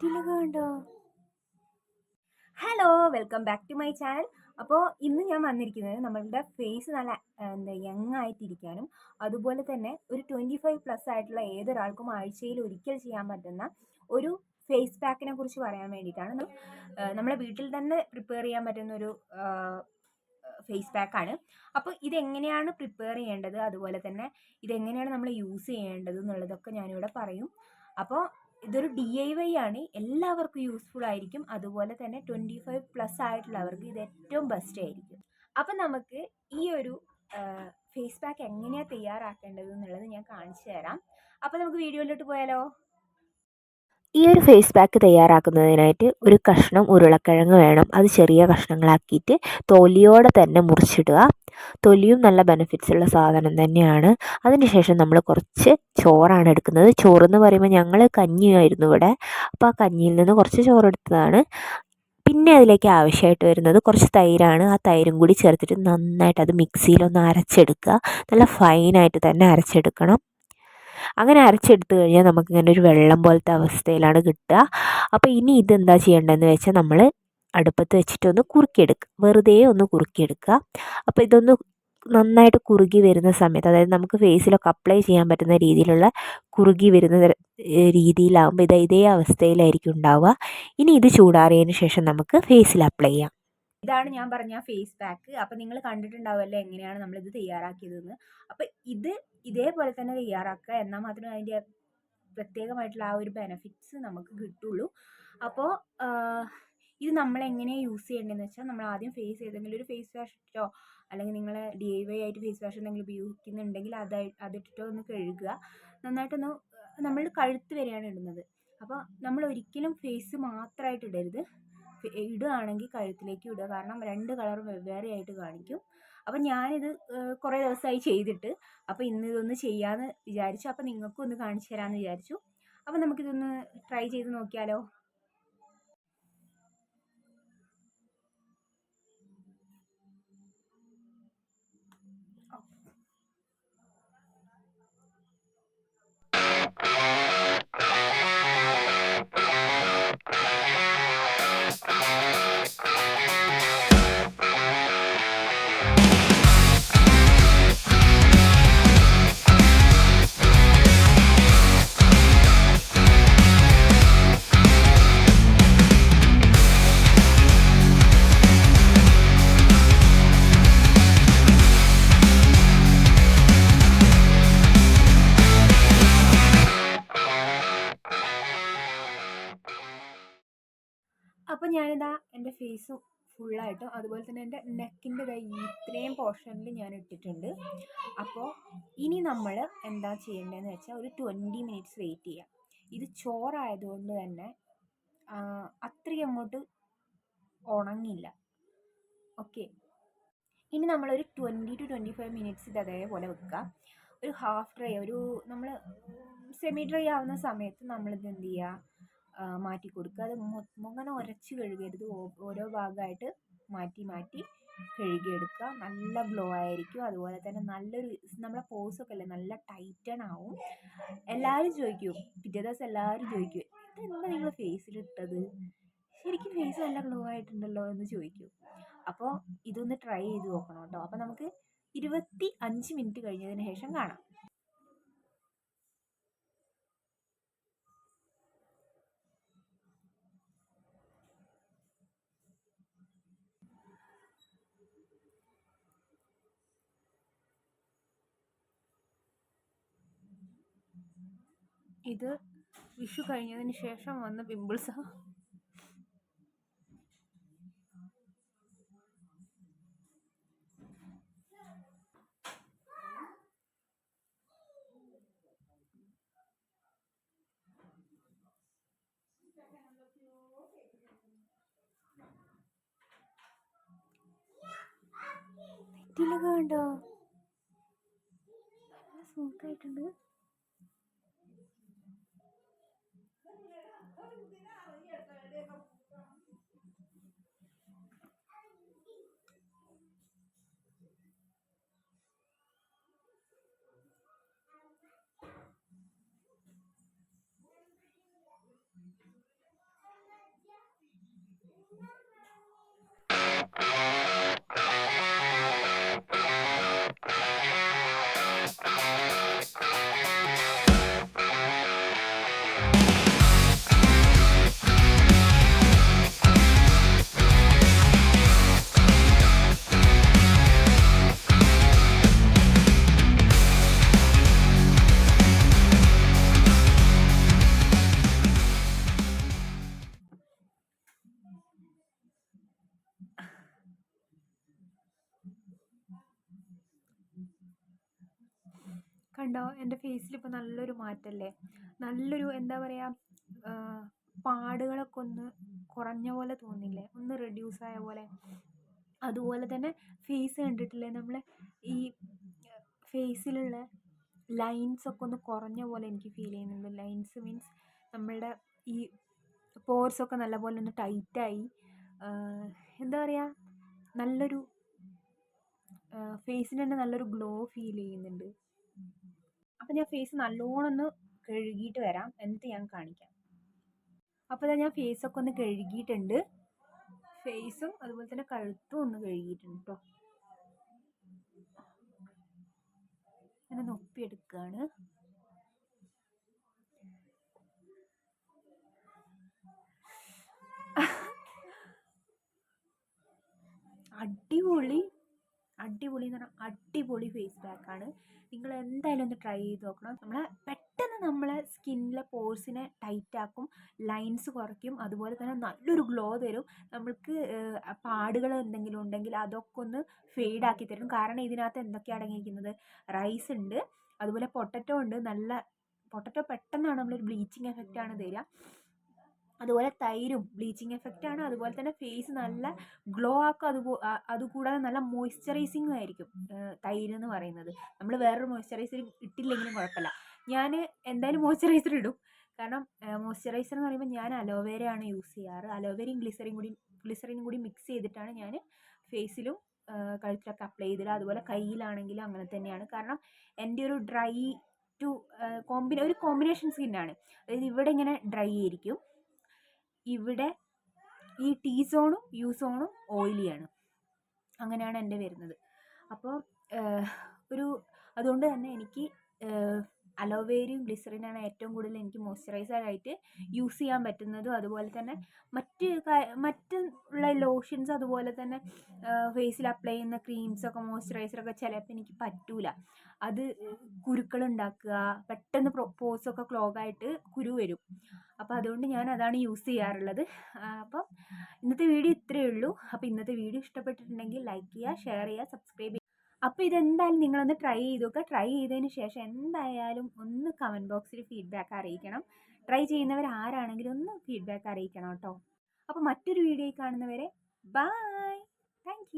Tilak hello welcome back to my channel അപ്പോൾ ഇന്ന് ഞാൻ വന്നിരിക്കുന്നത് നമ്മളുടെ ഫേസ് നല്ല എന്താ യങ് ആയിട്ടിരിക്കാനും അതുപോലെ തന്നെ ഒരു ട്വന്റി ഫൈവ് പ്ലസ് ആയിട്ടുള്ള ഏതൊരാൾക്കും ആഴ്ചയിൽ ഒരിക്കൽ ചെയ്യാൻ പറ്റുന്ന ഒരു ഫേസ് പാക്കിനെ കുറിച്ച് പറയാൻ വേണ്ടിയിട്ടാണ്. നമ്മളെ വീട്ടിൽ തന്നെ പ്രിപ്പയർ ചെയ്യാൻ പറ്റുന്ന ഒരു ഫേസ് പാക്കാണ് അപ്പോൾ ഇതെങ്ങനെയാണ് പ്രിപ്പയർ ചെയ്യേണ്ടത്? അതുപോലെ തന്നെ ഇതെങ്ങനെയാണ് നമ്മൾ യൂസ് ചെയ്യേണ്ടത് എന്നുള്ളതൊക്കെ ഞാനിവിടെ പറയും. അപ്പോൾ ഇതൊരു ഡി ഐ വൈ ആണ്. എല്ലാവർക്കും യൂസ്ഫുൾ ആയിരിക്കും. അതുപോലെ തന്നെ ട്വന്റി ഫൈവ് പ്ലസ് ആയിട്ടുള്ളവർക്ക് ഇത് ഏറ്റവും ബെസ്റ്റ് ആയിരിക്കും. അപ്പം നമുക്ക് ഈ ഒരു ഫേസ് പാക്ക് എങ്ങനെയാണ് തയ്യാറാക്കേണ്ടത് എന്നുള്ളത് ഞാൻ കാണിച്ചു തരാം. അപ്പോൾ നമുക്ക് വീഡിയോയിലോട്ട് പോയാലോ? ഈ ഒരു ഫേസ് പാക്ക് തയ്യാറാക്കുന്നതിനായിട്ട് ഒരു കഷ്ണം ഉരുളക്കിഴങ്ങ് വേണം. അത് ചെറിയ കഷ്ണങ്ങളാക്കിയിട്ട് തോലിയോടെ തന്നെ മുറിച്ചിടുക. തൊലിയും നല്ല ബെനിഫിറ്റ്സ് ഉള്ള സാധനം തന്നെയാണ്. അതിനുശേഷം നമ്മൾ കുറച്ച് ചോറാണ് എടുക്കുന്നത്. ചോറെന്ന് പറയുമ്പോൾ ഞങ്ങൾ കഞ്ഞിയായിരുന്നു ഇവിടെ. അപ്പോൾ ആ കഞ്ഞിയിൽ നിന്ന് കുറച്ച് ചോറെടുത്തതാണ് പിന്നെ അതിലേക്ക് ആവശ്യമായിട്ട് വരുന്നത് കുറച്ച് തൈരാണ്. ആ തൈരും കൂടി ചേർത്തിട്ട് നന്നായിട്ട് അത് മിക്സിയിലൊന്ന് അരച്ചെടുക്കുക. നല്ല ഫൈനായിട്ട് തന്നെ അരച്ചെടുക്കണം. അങ്ങനെ അരച്ചെടുത്ത് കഴിഞ്ഞാൽ നമുക്കിങ്ങനെ ഒരു വെള്ളം പോലത്തെ അവസ്ഥയിലാണ് കിട്ടുക. അപ്പോൾ ഇനി ഇതെന്താ ചെയ്യേണ്ടതെന്ന് വെച്ചാൽ നമ്മൾ അടുപ്പത്ത് വെച്ചിട്ടൊന്ന് കുറുക്കിയെടുക്കുക വെറുതെ ഒന്ന് കുറുക്കിയെടുക്കുക അപ്പോൾ ഇതൊന്ന് നന്നായിട്ട് കുറുകി വരുന്ന സമയത്ത് അതായത് നമുക്ക് ഫേസിലൊക്കെ അപ്ലൈ ചെയ്യാൻ പറ്റുന്ന രീതിയിലുള്ള കുറുകി വരുന്ന രീതിയിലാകുമ്പോൾ ഇത് ഇതേ അവസ്ഥയിലായിരിക്കും ഉണ്ടാവുക. ഇനി ഇത് ചൂടാറിയതിന് ശേഷം നമുക്ക് ഫേസിൽ അപ്ലൈ ചെയ്യാം. ഇതാണ് ഞാൻ പറഞ്ഞ ഫേസ് പാക്ക്. അപ്പം നിങ്ങൾ കണ്ടിട്ടുണ്ടാവുമല്ലോ എങ്ങനെയാണ് നമ്മൾ നമ്മളിത് തയ്യാറാക്കിയതെന്ന്. അപ്പം ഇത് ഇതേപോലെ തന്നെ തയ്യാറാക്കുക എന്നാൽ മാത്രമേ അതിന്റെ പ്രത്യേകമായിട്ടുള്ള ആ ഒരു ബെനഫിറ്റ്സ് നമുക്ക് കിട്ടുള്ളൂ. അപ്പോൾ ഇത് നമ്മൾ എങ്ങനെ യൂസ് ചെയ്യേണ്ടതെന്ന് വെച്ചാൽ നമ്മൾ ആദ്യം ഫേസ് ഏതെങ്കിലും ഒരു ഫേസ് വാഷ് ഇട്ടോ അല്ലെങ്കിൽ നിങ്ങൾ ഡി ഐ വൈ ആയിട്ട് ഫേസ് വാഷ് എന്തെങ്കിലും ഉപയോഗിക്കുന്നുണ്ടെങ്കിൽ അത് അതിട്ടിട്ടോ ഒന്ന് കഴുകുക. നന്നായിട്ടൊന്ന് നമ്മൾ കഴുത്ത് വരെയാണ് ഇടുന്നത്. അപ്പോൾ നമ്മൾ ഒരിക്കലും ഫേസ് മാത്രമായിട്ട് ഇടരുത്. ഇടുകയാണെങ്കിൽ കഴുത്തിലേക്ക് ഇടുക. കാരണം രണ്ട് കളർ വെവ്വേറെ ആയിട്ട് കാണിക്കും. അപ്പം ഞാനിത് കുറേ ദിവസമായി ചെയ്തിട്ട് അപ്പോൾ ഇന്ന് ഇതൊന്ന് ചെയ്യാമെന്ന് വിചാരിച്ചു. അപ്പോൾ നിങ്ങൾക്കും ഒന്ന് കാണിച്ചു തരാമെന്ന് വിചാരിച്ചു. അപ്പോൾ നമുക്കിതൊന്ന് ട്രൈ ചെയ്ത് നോക്കിയാലോ? ഞാനിതാ എന്റെ ഫേസ് ഫുള്ളായിട്ടും അതുപോലെ തന്നെ എന്റെ നെക്കിന്റെ ഇത്രയും പോർഷനിൽ ഞാൻ ഇട്ടിട്ടുണ്ട്. അപ്പോൾ ഇനി നമ്മൾ എന്താ ചെയ്യേണ്ടതെന്ന് വെച്ചാൽ ഒരു ട്വന്റി മിനിറ്റ്സ് വെയിറ്റ് ചെയ്യാം. ഇത് ചോറായതുകൊണ്ട് തന്നെ അത്രയും അങ്ങോട്ട് ഉണങ്ങില്ല. ഓക്കെ ഇനി നമ്മളൊരു twenty to twenty five minutes ഇത് അതേപോലെ വെക്കുക ഒരു ഹാഫ് ഡ്രൈ ഒരു നമ്മൾ സെമി ഡ്രൈ ആവുന്ന സമയത്ത് നമ്മളിത് എന്ത് ചെയ്യുക മാറ്റി കൊടുക്കുക. അത് മുങ്ങനെ ഉരച്ച് കഴുകരുത്. ഓരോ ഭാഗമായിട്ട് മാറ്റി മാറ്റി കഴുകിയെടുക്കുക. നല്ല ഗ്ലോ ആയിരിക്കും. അതുപോലെ തന്നെ നല്ലൊരു നമ്മളെ ഒക്കെ അല്ലേ നല്ല ടൈറ്റൺ ആവും. എല്ലാവരും ചോദിക്കും. പിറ്റേ ദിവസം എല്ലാവരും ചോദിക്കും ഇതെന്താ നിങ്ങൾ ഫേസിൽ ഇട്ടത്? ശരിക്കും ഫേസ് നല്ല ഗ്ലോ ആയിട്ടുണ്ടല്ലോ? എന്ന് ചോദിക്കും. അപ്പോൾ ഇതൊന്ന് ട്രൈ ചെയ്ത് നോക്കണം കേട്ടോ. അപ്പോൾ നമുക്ക് ഇരുപത്തി അഞ്ച് മിനിറ്റ് കഴിഞ്ഞതിന് ശേഷം കാണാം. ഇത് വിഷു കഴിഞ്ഞതിന് ശേഷം വന്ന പിമ്പിൾസാ. നെറ്റിയിലൊക്കെ കണ്ടോ? 可是，可是，你那意思那个。കണ്ടോ? എന്റെ ഫേസിൽ ഇപ്പോൾ നല്ലൊരു മാറ്റമല്ലേ നല്ലൊരു എന്താ പറയുക പാടുകളൊക്കെ ഒന്ന് കുറഞ്ഞ പോലെ തോന്നില്ലേ? ഒന്ന് റെഡ്യൂസ് ആയ പോലെ. അതുപോലെ തന്നെ ഫേസ് കണ്ടിട്ടില്ലേ? നമ്മളെ ഈ ഫേസിലുള്ള ലൈൻസ് ഒക്കെ ഒന്ന് കുറഞ്ഞ പോലെ എനിക്ക് ഫീൽ ചെയ്യുന്നുണ്ട്. ലൈൻസ് മീൻസ് നമ്മളുടെ ഈ പോർസ് ഒക്കെ നല്ലപോലെ ഒന്ന് ടൈറ്റായി എന്താ പറയുക നല്ലൊരു ഫേസിന് തന്നെ നല്ലൊരു ഗ്ലോ ഫീൽ ചെയ്യുന്നുണ്ട്. അപ്പം ഞാൻ ഫേസ് നല്ലോണം ഒന്ന് കഴുകിയിട്ട് വരാം. എന്നിട്ട് ഞാൻ കാണിക്കാം. അപ്പോൾ ഞാൻ ഫേസൊക്കെ ഒന്ന് കഴുകിയിട്ടുണ്ട്. ഫേസും അതുപോലെ തന്നെ കഴുത്തും ഒന്ന് കഴുകിയിട്ടുണ്ട് കേട്ടോ അങ്ങനെ നൊപ്പിയെടുക്കുകയാണ് അടിപൊളി അടിപൊളി എന്ന് പറഞ്ഞാൽ അടിപൊളി ഫേസ് പാക്കാണ് നിങ്ങൾ എന്തായാലും ഒന്ന് ട്രൈ ചെയ്ത് നോക്കണം. നമ്മളെ പെട്ടെന്ന് നമ്മളെ സ്കിന്നിലെ പോർസിനെ ടൈറ്റ് ആക്കും ലൈൻസ് കുറയ്ക്കും അതുപോലെ തന്നെ നല്ലൊരു ഗ്ലോ തരും. നമ്മൾക്ക് പാടുകൾ എന്തെങ്കിലും ഉണ്ടെങ്കിൽ അതൊക്കെ ഒന്ന് ഫെയ്ഡ് ആക്കി തരും. കാരണം ഇതിനകത്ത് എന്തൊക്കെയാണ് അടങ്ങിയിരിക്കുന്നത്? റൈസ് ഉണ്ട് അതുപോലെ പൊട്ടറ്റോ ഉണ്ട്. നല്ല പൊട്ടറ്റോ പെട്ടെന്നാണ് നമ്മളൊരു ബ്ലീച്ചിങ് എഫക്റ്റാണ് തരിക. അതുപോലെ തൈരും ബ്ലീച്ചിങ് ആണ്. അതുപോലെ തന്നെ ഫേസ് നല്ല ഗ്ലോ ആക്കും. അതുപോ അതുകൂടാതെ നല്ല മോയ്സ്ചറൈസിങ് ആയിരിക്കും തൈര് എന്ന് പറയുന്നത്. നമ്മൾ വേറൊരു മോയ്സ്ചറൈസർ ഇട്ടില്ലെങ്കിലും കുഴപ്പമില്ല. ഞാൻ എന്തായാലും മോയ്സ്ചറൈസർ ഇടും. കാരണം മോയ്സ്ചറൈസർ എന്ന് പറയുമ്പോൾ ഞാൻ അലോവേരയാണ് യൂസ് ചെയ്യാറ്. അലോവേരയും ഗ്ലിസറിൻ കൂടി ഗ്ലിസറിനും കൂടി മിക്സ് ചെയ്തിട്ടാണ് ഞാൻ ഫേസിലും കഴുത്തിലൊക്കെ അപ്ലൈ ചെയ്തത് അതുപോലെ കയ്യിലാണെങ്കിലും അങ്ങനെ തന്നെയാണ്. കാരണം എന്റെ ഒരു ഡ്രൈ ടു കോമ്പിനെ ഒരു കോമ്പിനേഷൻ സ്കിന്നാണ്. അതായത് ഇവിടെ ഇങ്ങനെ ഡ്രൈ ആയിരിക്കും. ഇവിടെ ഈ ടീ സോണും യു സോണും ഓയിലിയാണ് അങ്ങനെയാണ് എന്റെ വരുന്നത്. അപ്പോൾ ഒരു അതുകൊണ്ട് തന്നെ എനിക്ക് അലോവേരയും ഗ്ലിസറിനാണ് ഏറ്റവും കൂടുതൽ എനിക്ക് മോയ്സ്ചറൈസറായിട്ട് യൂസ് ചെയ്യാൻ പറ്റുന്നതും. അതുപോലെ തന്നെ മറ്റ് മറ്റുള്ള ലോഷൻസ് അതുപോലെ തന്നെ ഫേസിൽ അപ്ലൈ ചെയ്യുന്ന ക്രീംസൊക്കെ മോയ്സ്ചറൈസറൊക്കെ ചിലപ്പോൾ എനിക്ക് പറ്റൂല. അത് കുരുക്കളുണ്ടാക്കുക പെട്ടെന്ന് പോസൊക്കെ ക്ലോഗായിട്ട് കുരു വരും. അപ്പോൾ അതുകൊണ്ട് ഞാൻ അതാണ് യൂസ് ചെയ്യാറുള്ളത്. അപ്പം ഇന്നത്തെ വീഡിയോ ഇത്രയേ ഉള്ളൂ. അപ്പോൾ ഇന്നത്തെ വീഡിയോ ഇഷ്ടപ്പെട്ടിട്ടുണ്ടെങ്കിൽ ലൈക്ക് ചെയ്യുക ഷെയർ ചെയ്യുക സബ്സ്ക്രൈബ് ചെയ്യുക അപ്പോൾ ഇതെന്തായാലും നിങ്ങളൊന്ന് ട്രൈ ചെയ്ത് നോക്കുക ട്രൈ ചെയ്തതിന് ശേഷം എന്തായാലും ഒന്ന് കമന്റ് ബോക്സിൽ ഫീഡ്ബാക്ക് അറിയിക്കണം. ട്രൈ ചെയ്യുന്നവർ ആരാണെങ്കിലും ഒന്ന് ഫീഡ്ബാക്ക് അറിയിക്കണം കേട്ടോ. അപ്പോൾ മറ്റൊരു വീഡിയോയിൽ കാണുന്നവരെ ബായ് താങ്ക്